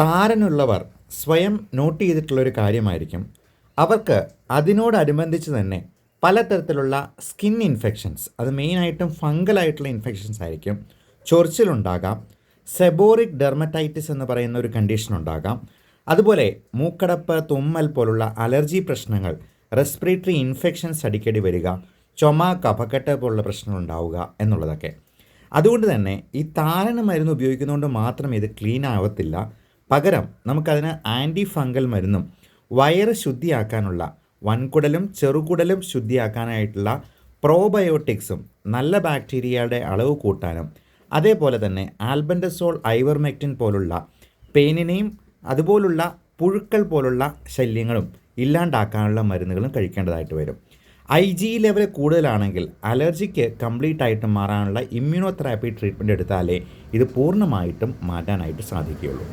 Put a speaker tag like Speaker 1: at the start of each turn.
Speaker 1: താരനുള്ളവർ സ്വയം നോട്ട് ചെയ്തിട്ടുള്ള ഒരു കാര്യമായിരിക്കും. അവർക്ക് അതിനോടനുബന്ധിച്ച് തന്നെ പലതരത്തിലുള്ള സ്കിൻ ഇൻഫെക്ഷൻസ് അത് മെയിനായിട്ടും ഫംഗലായിട്ടുള്ള ഇൻഫെക്ഷൻസ് ആയിരിക്കും. ചൊറിച്ചിലുണ്ടാകാം. സെബോറിക് ഡെർമറ്റൈറ്റിസ് എന്ന് പറയുന്ന ഒരു കണ്ടീഷൻ ഉണ്ടാകാം. അതുപോലെ മൂക്കടപ്പ് തുമ്മൽ പോലുള്ള അലർജി പ്രശ്നങ്ങൾ റെസ്പിറേറ്ററി ഇൻഫെക്ഷൻസ് അടിക്കടി വരിക ചുമ കഫക്കെട്ട് പോലുള്ള പ്രശ്നങ്ങൾ ഉണ്ടാവുക എന്നുള്ളതൊക്കെ. അതുകൊണ്ട് തന്നെ ഈ താരന മരുന്ന് ഉപയോഗിക്കുന്നതുകൊണ്ട് മാത്രം ഇത് ക്ലീൻ ആവത്തില്ല. പകരം നമുക്കതിന് ആന്റി ഫംഗൽ മരുന്നും വയറ് ശുദ്ധിയാക്കാനുള്ള വൻകുടലും ചെറുകുടലും ശുദ്ധിയാക്കാനായിട്ടുള്ള പ്രോബയോട്ടിക്സും നല്ല ബാക്ടീരിയയുടെ അളവ് കൂട്ടാനും അതേപോലെ തന്നെ ആൽബൻഡസോൾ ഐവർമെക്റ്റിൻ പോലുള്ള പെയിനിനെയും അതുപോലുള്ള പുഴുക്കൾ പോലുള്ള ശല്യങ്ങളും ഇല്ലാണ്ടാക്കാനുള്ള മരുന്നുകളും കഴിക്കേണ്ടതായിട്ട് വരും. ഐ ജി ലെവൽ കൂടുതലാണെങ്കിൽ അലർജിക്ക് കംപ്ലീറ്റ് ആയിട്ട് മാറാനുള്ള ഇമ്മ്യൂണോതെറാപ്പി ട്രീറ്റ്മെന്റ് എടുത്താലേ ഇത് പൂർണമായിട്ടും മാറ്റാനായിട്ട് സാധിക്കുകയുള്ളൂ.